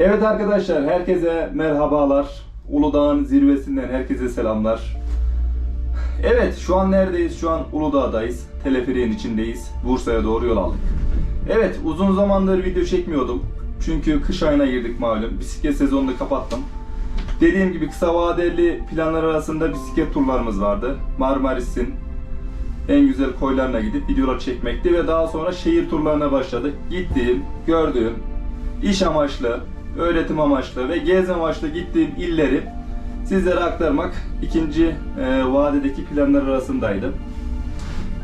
Evet arkadaşlar herkese merhabalar. Uludağ'ın zirvesinden herkese selamlar. Evet şu an neredeyiz? Şu an Uludağ'dayız. Teleferiğin içindeyiz. Bursa'ya doğru yol aldık. Evet uzun zamandır video çekmiyordum. Çünkü kış ayına girdik malum. Bisiklet sezonunu kapattım. Dediğim gibi kısa vadeli planlar arasında bisiklet turlarımız vardı. Marmaris'in en güzel koylarına gidip videolar çekmekti ve daha sonra şehir turlarına başladık. Gittiğim, gördüğüm, iş amaçlı, öğretim amaçlı ve gezme amaçlı gittiğim illeri sizlere aktarmak ikinci e, vadedeki planlar arasındaydı.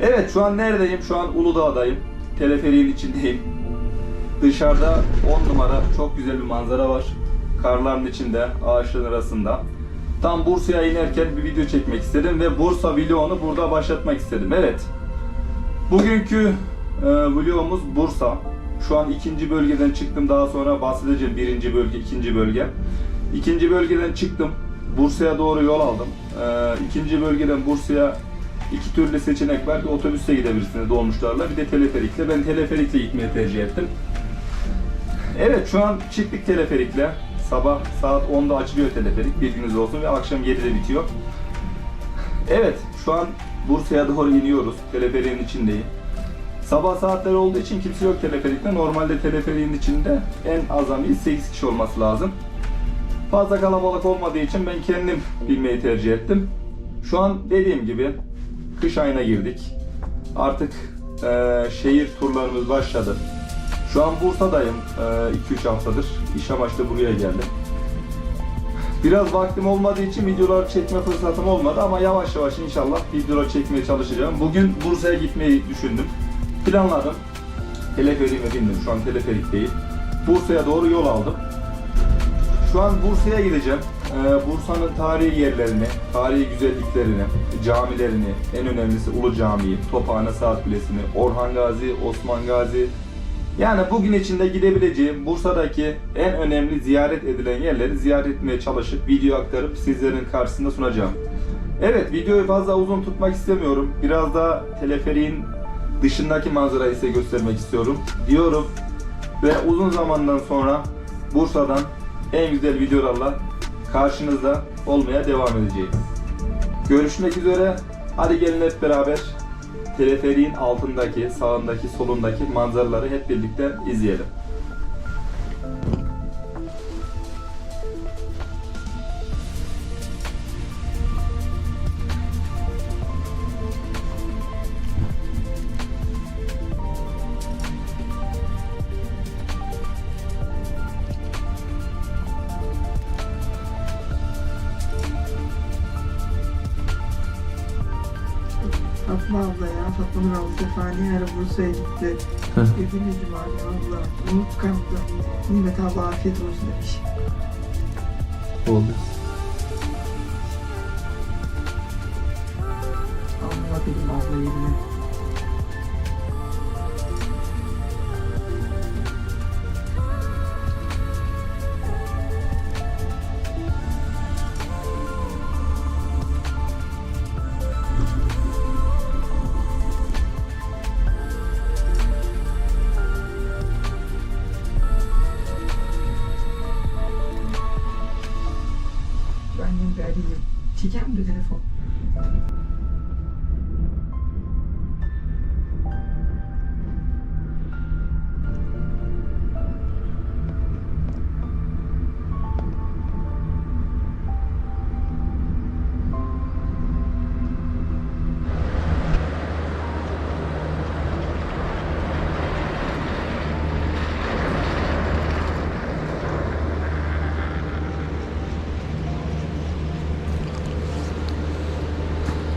Evet şu an neredeyim? Şu an Uludağ'dayım. Teleferiğin içindeyim. Dışarıda 10 numara çok güzel bir manzara var. Karların içinde, ağaçların arasında. Tam Bursa'ya inerken bir video çekmek istedim ve Bursa vlogunu burada başlatmak istedim. Evet. Bugünkü e, vlogumuz Bursa. Şu an ikinci bölgeden çıktım. Daha sonra bahsedeceğim birinci bölge, ikinci bölge. İkinci bölgeden çıktım. Bursa'ya doğru yol aldım. E, ikinci bölgeden Bursa'ya iki türlü seçenek var. Bir otobüste gidebilirsiniz dolmuşlarla. Bir de teleferikle. Ben teleferikle gitmeyi tercih ettim. Evet şu an çıktık teleferikle. Sabah saat 10'da açılıyor teleferik. Bilginiz olsun ve akşam 7'de bitiyor. Evet şu an Bursa'ya doğru iniyoruz. Teleferiğin içindeyim. Sabah saatleri olduğu için kimse yok teleferikte. Normalde teleferiğin içinde en azami 8 kişi olması lazım. Fazla kalabalık olmadığı için ben kendim bilmeyi tercih ettim. Şu an dediğim gibi kış ayına girdik. Artık eee, şehir turlarımız başladı. Şu an Bursa'dayım 2-3 haftadır. İş amaçlı buraya geldim. Biraz vaktim olmadığı için videolar çekme fırsatım olmadı ama yavaş yavaş inşallah videolar çekmeye çalışacağım. Bugün Bursa'ya gitmeyi düşündüm. Planladım. Teleferiğime bindim. Şu an teleferik değil. Bursa'ya doğru yol aldım. Şu an Bursa'ya gideceğim. Ee, Bursa'nın tarihi yerlerini, tarihi güzelliklerini, camilerini, en önemlisi Ulu Camii'yi, Tophane Saat Kulesi'ni, Orhan Gazi, Osman Gazi, yani bugün içinde gidebileceğim Bursa'daki en önemli ziyaret edilen yerleri ziyaret etmeye çalışıp video aktarıp sizlerin karşısında sunacağım. Evet videoyu fazla uzun tutmak istemiyorum. Biraz da teleferiğin dışındaki manzarayı size göstermek istiyorum diyorum. Ve uzun zamandan sonra Bursa'dan en güzel videolarla karşınızda olmaya devam edeceğim. Görüşmek üzere. Hadi gelin hep beraber teleferiğin altındaki, sağındaki, solundaki manzaraları hep birlikte izleyelim. Fatma abla ya, Fatma Nur abla Sefani ara Bursa'ya gitti. Dediğimiz gibi abi abla, umut kaldı. Nimet abla afiyet olsun demiş. Oldu. Allah benim abla yerine.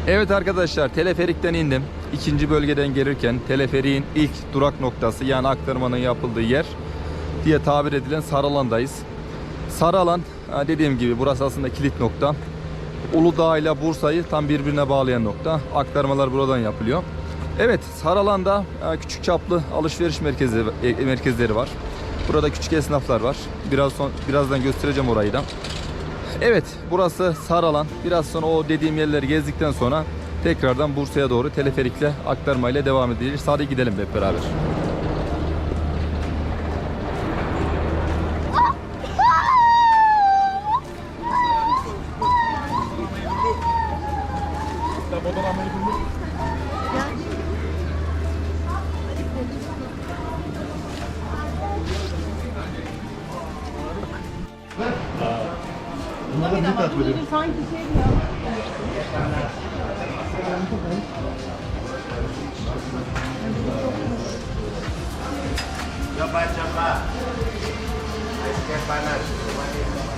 Evet arkadaşlar teleferikten indim. İkinci bölgeden gelirken teleferiğin ilk durak noktası yani aktarmanın yapıldığı yer diye tabir edilen Saralan'dayız. Saralan dediğim gibi burası aslında kilit nokta. Uludağ ile Bursa'yı tam birbirine bağlayan nokta. Aktarmalar buradan yapılıyor. Evet Saralan'da küçük çaplı alışveriş merkezi, e, merkezleri var. Burada küçük esnaflar var. Biraz son, birazdan göstereceğim orayı da. Evet burası Saralan. Biraz sonra o dediğim yerleri gezdikten sonra tekrardan Bursa'ya doğru teleferikle aktarmayla devam edeceğiz. Hadi gidelim hep beraber. Coba-coba. Es panas.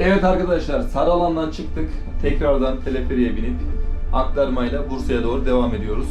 Evet arkadaşlar Saralan'dan çıktık. Tekrardan teleferiye binip aktarmayla Bursa'ya doğru devam ediyoruz.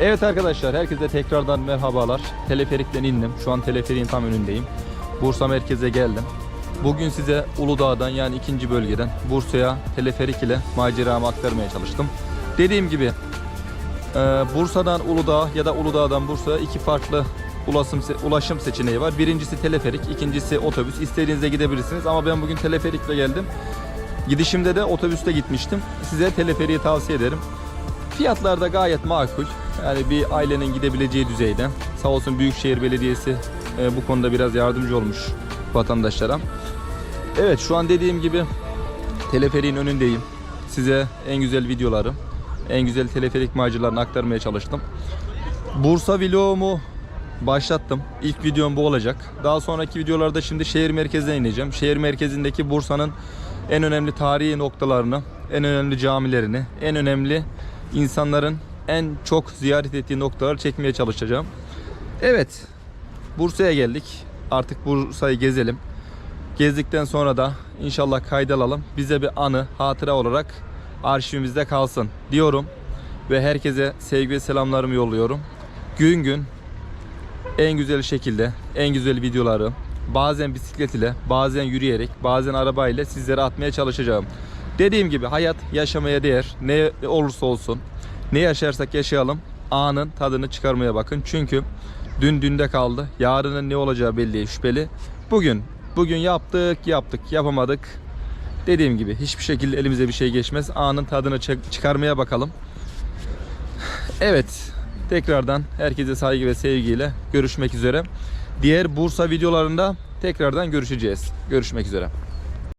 Evet arkadaşlar herkese tekrardan merhabalar. Teleferikten indim. Şu an teleferiğin tam önündeyim. Bursa merkeze geldim. Bugün size Uludağ'dan yani ikinci bölgeden Bursa'ya teleferik ile maceramı aktarmaya çalıştım. Dediğim gibi e, Bursa'dan Uludağ ya da Uludağ'dan Bursa'ya iki farklı ulaşım, ulaşım seçeneği var. Birincisi teleferik, ikincisi otobüs. İstediğinizde gidebilirsiniz ama ben bugün teleferikle geldim. Gidişimde de otobüste gitmiştim. Size teleferiği tavsiye ederim. Fiyatlar da gayet makul. Yani bir ailenin gidebileceği düzeyde. Sağ olsun Büyükşehir Belediyesi e, bu konuda biraz yardımcı olmuş vatandaşlara. Evet şu an dediğim gibi teleferiğin önündeyim. Size en güzel videoları, en güzel teleferik maceralarını aktarmaya çalıştım. Bursa vlogumu başlattım. İlk videom bu olacak. Daha sonraki videolarda şimdi şehir merkezine ineceğim. Şehir merkezindeki Bursa'nın en önemli tarihi noktalarını, en önemli camilerini, en önemli insanların en çok ziyaret ettiği noktaları çekmeye çalışacağım. Evet, Bursa'ya geldik. Artık Bursa'yı gezelim. Gezdikten sonra da inşallah kaydalalım. Bize bir anı, hatıra olarak arşivimizde kalsın diyorum. Ve herkese sevgi ve selamlarımı yolluyorum. Gün gün en güzel şekilde, en güzel videoları bazen bisiklet ile, bazen yürüyerek, bazen araba ile sizlere atmaya çalışacağım. Dediğim gibi hayat yaşamaya değer. Ne olursa olsun. Ne yaşarsak yaşayalım. Anın tadını çıkarmaya bakın. Çünkü dün dünde kaldı. Yarının ne olacağı belli şüpheli. Bugün bugün yaptık, yaptık, yapamadık. Dediğim gibi hiçbir şekilde elimize bir şey geçmez. Anın tadını çı- çıkarmaya bakalım. Evet. Tekrardan herkese saygı ve sevgiyle görüşmek üzere. Diğer Bursa videolarında tekrardan görüşeceğiz. Görüşmek üzere.